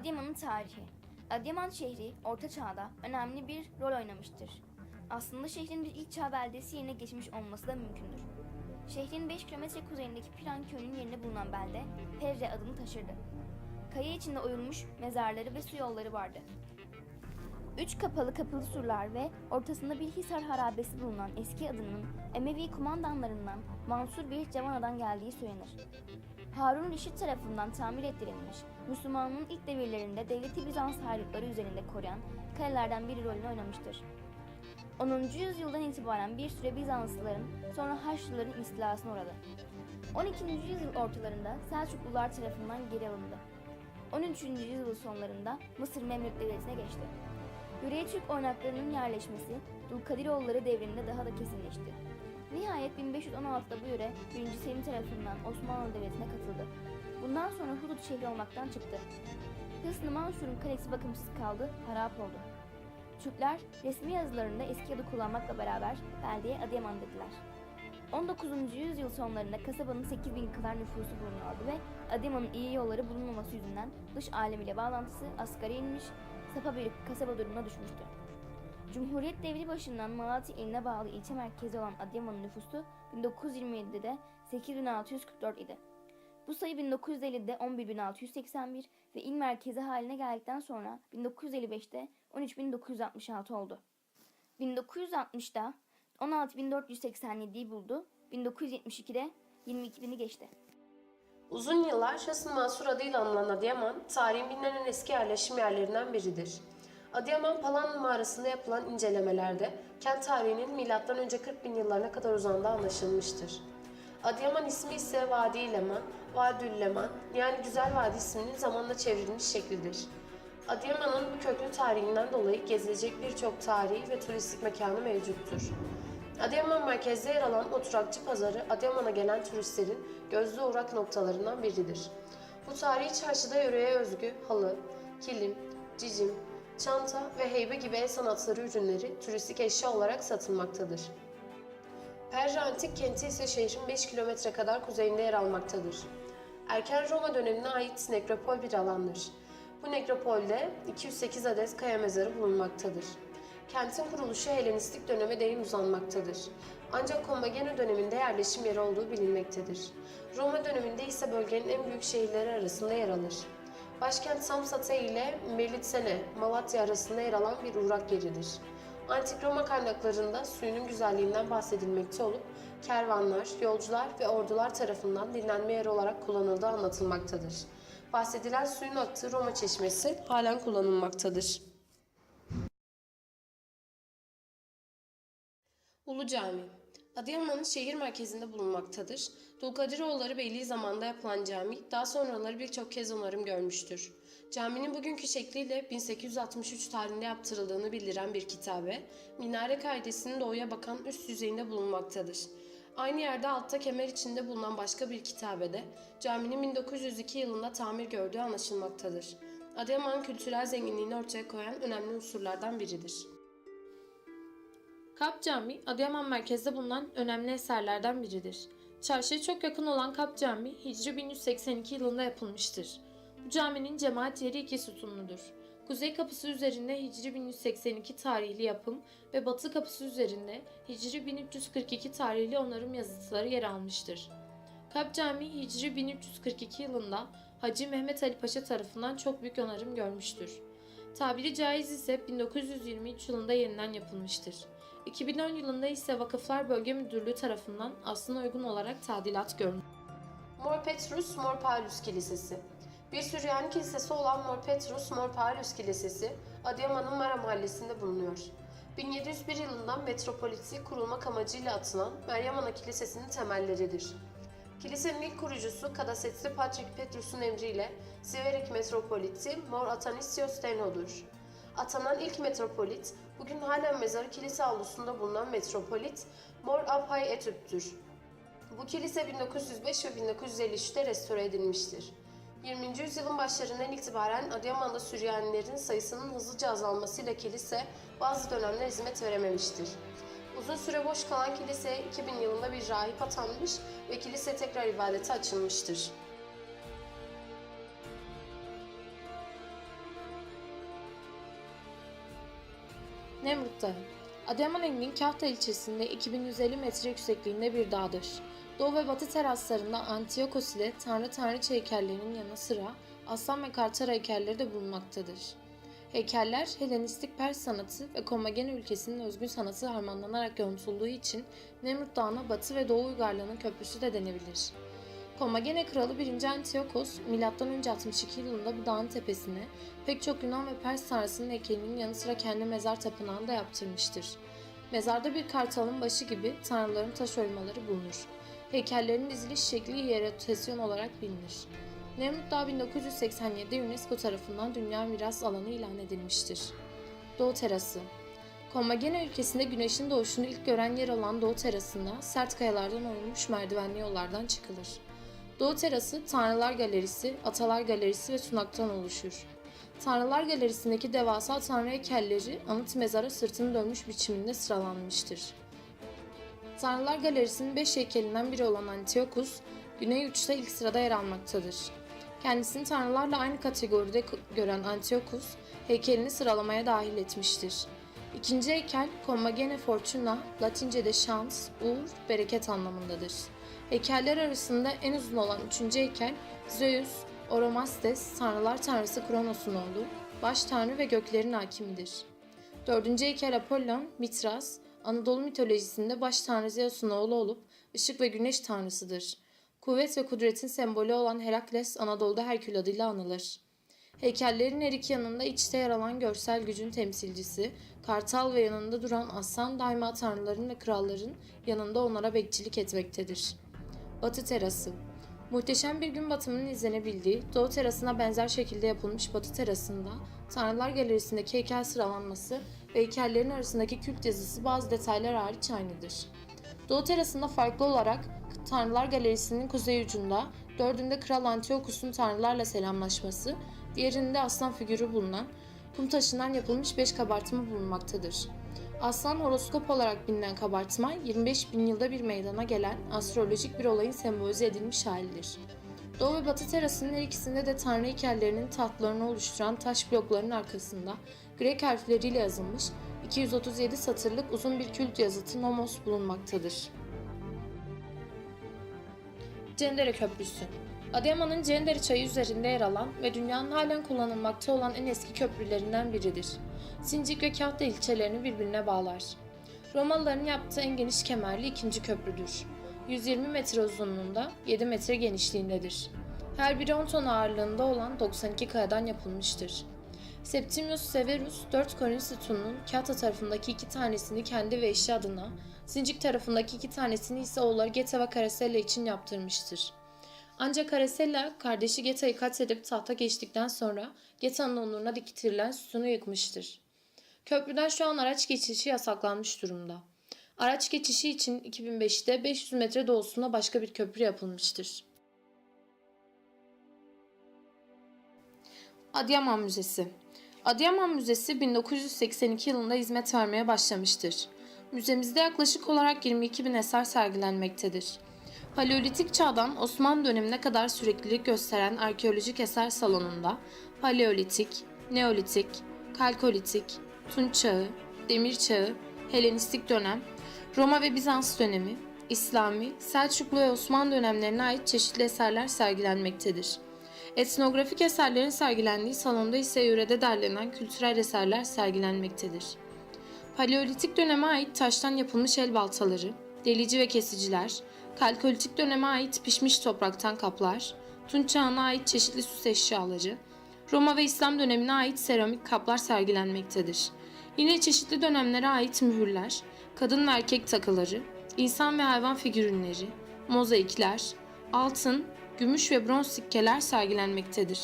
Adıyaman'ın tarihi Adıyaman şehri Orta Çağ'da önemli bir rol oynamıştır. Aslında şehrin bir ilk çağ beldesi yerine geçmiş olması da mümkündür. Şehrin 5 kilometre kuzeyindeki Piran köyünün yerine bulunan belde Perre adını taşırdı. Kaya içinde oyulmuş mezarları ve su yolları vardı. Üç kapalı kapılı surlar ve ortasında bir Hisar harabesi bulunan eski adının Emevi kumandanlarından Mansur bir Cavana'dan geldiği söylenir. Harun Reşit tarafından tamir ettirilmiş, Müslümanlığın ilk devirlerinde devleti Bizans haydutları üzerinde koruyan kalelerden biri rolünü oynamıştır. 10. yüzyıldan itibaren bir süre Bizanslıların sonra Haçlıların istilasına uğradı. 12. yüzyıl ortalarında Selçuklular tarafından geri alındı. 13. yüzyıl sonlarında Mısır Memlük Devleti'ne geçti. Yöreye Türk oynaklarının yerleşmesi Dulkadiroğulları devrinde daha da kesinleşti. Nihayet 1516'da bu yöre 1. Selim tarafından Osmanlı Devleti'ne katıldı. Bundan sonra Hudut şehri olmaktan çıktı. Hısn-ı Mansur'un kalesi bakımsız kaldı, harap oldu. Türkler resmi yazılarında eski adı kullanmakla beraber beldeye Adıyaman dediler. 19. yüzyıl sonlarında kasabanın 8 bin kadar nüfusu bulunuyordu ve Adıyaman'ın iyi yolları bulunmaması yüzünden dış alem ile bağlantısı asgari inmiş, sapa bir kasaba durumuna düşmüştü. Cumhuriyet devri başından Malatya iline bağlı ilçe merkezi olan Adıyaman'ın nüfusu 1927'de 8644 idi. Bu sayı 1950'de 11681 ve il merkezi haline geldikten sonra 1955'te 13966 oldu. 1960'da 16487'yi buldu. 1972'de 22000'i geçti. Uzun yıllar Şasın Mansur adıyla anılan Adıyaman, tarihin bilinen eski yerleşim yerlerinden biridir. Adıyaman Palanlı mağarasında yapılan incelemelerde kent tarihinin M.Ö. 40 bin yıllarına kadar uzandığı anlaşılmıştır. Adıyaman ismi ise Vadi Leman, Vadül Leman yani Güzel Vadi isminin zamanla çevrilmiş şeklidir. Adıyaman'ın bu köklü tarihinden dolayı gezilecek birçok tarihi ve turistik mekanı mevcuttur. Adıyaman merkezde yer alan oturakçı pazarı Adıyaman'a gelen turistlerin gözlü uğrak noktalarından biridir. Bu tarihi çarşıda yöreye özgü halı, kilim, cicim, çanta ve heybe gibi el sanatları ürünleri turistik eşya olarak satılmaktadır. Perra Antik Kenti ise şehrin 5 kilometre kadar kuzeyinde yer almaktadır. Erken Roma dönemine ait nekropol bir alandır. Bu nekropolde 208 adet kaya mezarı bulunmaktadır. Kentin kuruluşu Helenistik döneme değin uzanmaktadır. Ancak Kommagene döneminde yerleşim yeri olduğu bilinmektedir. Roma döneminde ise bölgenin en büyük şehirleri arasında yer alır. Başkent Samsate ile Melitsene, Malatya arasında yer alan bir uğrak yeridir. Antik Roma kaynaklarında suyunun güzelliğinden bahsedilmekte olup, kervanlar, yolcular ve ordular tarafından dinlenme yeri olarak kullanıldığı anlatılmaktadır. Bahsedilen suyun aktığı Roma çeşmesi halen kullanılmaktadır. Ulu Cami Adıyaman'ın şehir merkezinde bulunmaktadır. Dulkadiroğulları Beyliği zamanında yapılan cami daha sonraları birçok kez onarım görmüştür. Caminin bugünkü şekliyle 1863 tarihinde yaptırıldığını bildiren bir kitabe, minare kaidesinin doğuya bakan üst yüzeyinde bulunmaktadır. Aynı yerde altta kemer içinde bulunan başka bir kitabede caminin 1902 yılında tamir gördüğü anlaşılmaktadır. Adıyaman kültürel zenginliğini ortaya koyan önemli unsurlardan biridir. Kap Camii, Adıyaman merkezde bulunan önemli eserlerden biridir. Çarşıya çok yakın olan Kap Camii, Hicri 1182 yılında yapılmıştır. Bu caminin cemaat yeri iki sütunludur. Kuzey kapısı üzerinde Hicri 1182 tarihli yapım ve batı kapısı üzerinde Hicri 1342 tarihli onarım yazıtları yer almıştır. Kap Camii Hicri 1342 yılında Hacı Mehmet Ali Paşa tarafından çok büyük onarım görmüştür. Tabiri caiz ise 1923 yılında yeniden yapılmıştır. 2010 yılında ise Vakıflar Bölge Müdürlüğü tarafından aslına uygun olarak tadilat görmüş. Mor Petrus Mor Paulus Kilisesi Bir Süryani kilisesi olan Mor Petrus Mor Paulus Kilisesi Adıyaman'ın Mara mahallesinde bulunuyor. 1701 yılından metropoliti kurulmak amacıyla atılan Meryem Ana Kilisesi'nin temelleridir. Kilisenin ilk kurucusu Kadasetli Patrick Petrus'un emriyle Siverik metropoliti Mor Atanisios Steno'dur. Atanan ilk metropolit, bugün halen mezarı kilise avlusunda bulunan metropolit Mor Abhay Etüp'tür. Bu kilise 1905 ve 1953'te restore edilmiştir. 20. yüzyılın başlarından itibaren Adıyaman'da Süryanilerin sayısının hızlıca azalmasıyla kilise bazı dönemler hizmet verememiştir. Uzun süre boş kalan kiliseye 2000 yılında bir rahip atanmış ve kilise tekrar ibadete açılmıştır. Nemrut Dağı Adıyaman Kahta ilçesinde 2150 metre yüksekliğinde bir dağdır. Doğu ve batı teraslarında Antiyokos ile Tanrı Tanrıça heykellerinin yanı sıra aslan ve kartal heykelleri de bulunmaktadır. Heykeller Helenistik Pers sanatı ve Komagene ülkesinin özgün sanatı harmanlanarak yontulduğu için Nemrut Dağı'na batı ve doğu uygarlığının köprüsü de denebilir. Komagene kralı 1. Antiyokos, M.Ö. 62 yılında bu dağın tepesine pek çok Yunan ve Pers tanrısının heykelinin yanı sıra kendi mezar tapınağını da yaptırmıştır. Mezarda bir kartalın başı gibi tanrıların taş oymaları bulunur. Heykellerin diziliş şekli hierotasyon olarak bilinir. Nemrut Dağı 1987'de UNESCO tarafından Dünya Miras Alanı ilan edilmiştir. Doğu Terası Komagene ülkesinde güneşin doğuşunu ilk gören yer olan Doğu Terası'nda sert kayalardan oyulmuş merdivenli yollardan çıkılır. Doğu Terası, Tanrılar Galerisi, Atalar Galerisi ve sunaktan oluşur. Tanrılar Galerisi'ndeki devasa tanrı heykelleri anıt mezara sırtını dönmüş biçiminde sıralanmıştır. Tanrılar Galerisi'nin beş heykelinden biri olan Antiochus, güney uçta ilk sırada yer almaktadır. Kendisini tanrılarla aynı kategoride gören Antiochus, heykelini sıralamaya dahil etmiştir. İkinci heykel, Commagene Fortuna, Latince'de şans, uğur, bereket anlamındadır. Heykeller arasında en uzun olan üçüncü heykel, Zeus, Oromastes, tanrılar tanrısı Kronos'un oğlu, baş tanrı ve göklerin hakimidir. Dördüncü heykel Apollon, Mitras, Anadolu mitolojisinde baş tanrı Zeus'un oğlu olup ışık ve güneş tanrısıdır. Kuvvet ve kudretin sembolü olan Herakles Anadolu'da Herkül adıyla anılır. Heykellerin her iki yanında içte yer alan görsel gücün temsilcisi, kartal ve yanında duran aslan daima tanrıların ve kralların yanında onlara bekçilik etmektedir. Batı terası Muhteşem bir gün batımının izlenebildiği, doğu terasına benzer şekilde yapılmış batı terasında Tanrılar Galerisi'ndeki heykel sıralanması ve heykellerin arasındaki kült yazısı bazı detaylar hariç aynıdır. Doğu terasında farklı olarak Tanrılar Galerisi'nin kuzey ucunda, dördünde Kral Antiochus'un tanrılarla selamlaşması, diğerinde aslan figürü bulunan, kum taşından yapılmış beş kabartma bulunmaktadır. Aslan horoskop olarak bilinen kabartma 25 bin yılda bir meydana gelen astrolojik bir olayın sembolize edilmiş halidir. Doğu ve Batı terasının her ikisinde de tanrı heykellerinin tahtlarını oluşturan taş blokların arkasında Grek harfleriyle yazılmış 237 satırlık uzun bir kült yazıtı nomos bulunmaktadır. Cendere Köprüsü Adıyaman'ın Cendere çayı üzerinde yer alan ve dünyanın halen kullanılmakta olan en eski köprülerinden biridir. Sincik ve Kahta ilçelerini birbirine bağlar. Romalıların yaptığı en geniş kemerli ikinci köprüdür. 120 metre uzunluğunda, 7 metre genişliğindedir. Her biri 10 ton ağırlığında olan 92 kayadan yapılmıştır. Septimius Severus, 4 Korinth sütununun Kahta tarafındaki iki tanesini kendi ve eşi adına, Sincik tarafındaki iki tanesini ise oğulları Geta ve Karasella için yaptırmıştır. Ancak Karasella kardeşi Geta'yı katledip tahta geçtikten sonra Geta'nın onuruna dikitirilen sütunu yıkmıştır. Köprüden şu an araç geçişi yasaklanmış durumda. Araç geçişi için 2005'te 500 metre doğusuna başka bir köprü yapılmıştır. Adıyaman Müzesi Adıyaman Müzesi 1982 yılında hizmet vermeye başlamıştır. Müzemizde yaklaşık olarak 22 bin eser sergilenmektedir. Paleolitik çağdan Osmanlı dönemine kadar süreklilik gösteren arkeolojik eser salonunda Paleolitik, Neolitik, Kalkolitik, Tunç Çağı, Demir Çağı, Helenistik dönem, Roma ve Bizans dönemi, İslami, Selçuklu ve Osmanlı dönemlerine ait çeşitli eserler sergilenmektedir. Etnografik eserlerin sergilendiği salonda ise yörede derlenen kültürel eserler sergilenmektedir. Paleolitik döneme ait taştan yapılmış el baltaları, delici ve kesiciler, Kalkolitik döneme ait pişmiş topraktan kaplar, Tunç çağına ait çeşitli süs eşyaları, Roma ve İslam dönemine ait seramik kaplar sergilenmektedir. Yine çeşitli dönemlere ait mühürler, kadın ve erkek takıları, insan ve hayvan figürünleri, mozaikler, altın, gümüş ve bronz sikkeler sergilenmektedir.